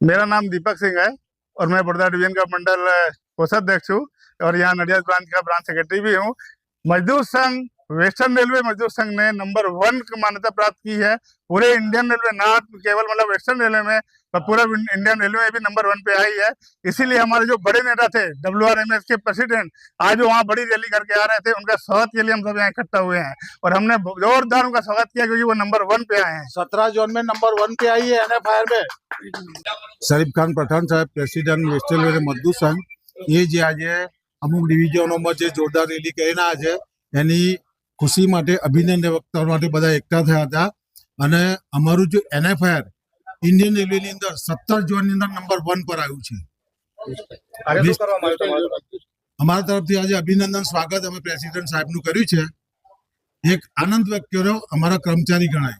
मेरा नाम दीपक सिंह है और मैं बड़ौदा डिवीज़न का मंडल कोषाध्यक्ष हूँ और यहाँ नडियाद ब्रांच का ब्रांच सेक्रेटरी भी हूँ। मजदूर संघ वेस्टर्न रेलवे मजदूर संघ ने नंबर वन की मान्यता प्राप्त की है पूरे इंडियन रेलवे ना केवल मतलब वेस्टर्न रेलवे में पर पूरा इंडियन रेलवे में भी नंबर वन पे आई है इसीलिए हमारे जो बड़े नेता थे डब्ल्यू आर एम एस के प्रेसिडेंट आज वहाँ बड़ी रैली करके आ रहे थे उनका स्वागत के लिए हम सब यहाँ इकट्ठा हुए हैं और हमने जोरदार उनका स्वागत किया क्योंकि वो नंबर वन पे आए हैं सत्रह जोन में नंबर वन पे आई है एनएफआईआर में શરીફ ખાન પઠાણ સાહેબ પ્રેસિડેન્ટ વેસ્ટર્ન રેલવે મજદૂર સંઘ એ જે આજે અમુક ડિવિઝનોમાં જે જોરદાર રેલી કરીને આવ્યા છે એની ખુશી માટે અભિનંદન વક્તા માટે બધા એકઠા થયા હતા. અને અમારું જે એનએફઆઈઆર ઇન્ડિયન રેલવેની અંદર સત્તર ઝોનની અંદર નંબર વન પર આવ્યું છે. અમારા તરફથી આજે અભિનંદન સ્વાગત અમે પ્રેસિડેન્ટ સાહેબનું કર્યું છે. એક આનંદ વ્યક્ત કર્યો અમારા કર્મચારી ગણાય.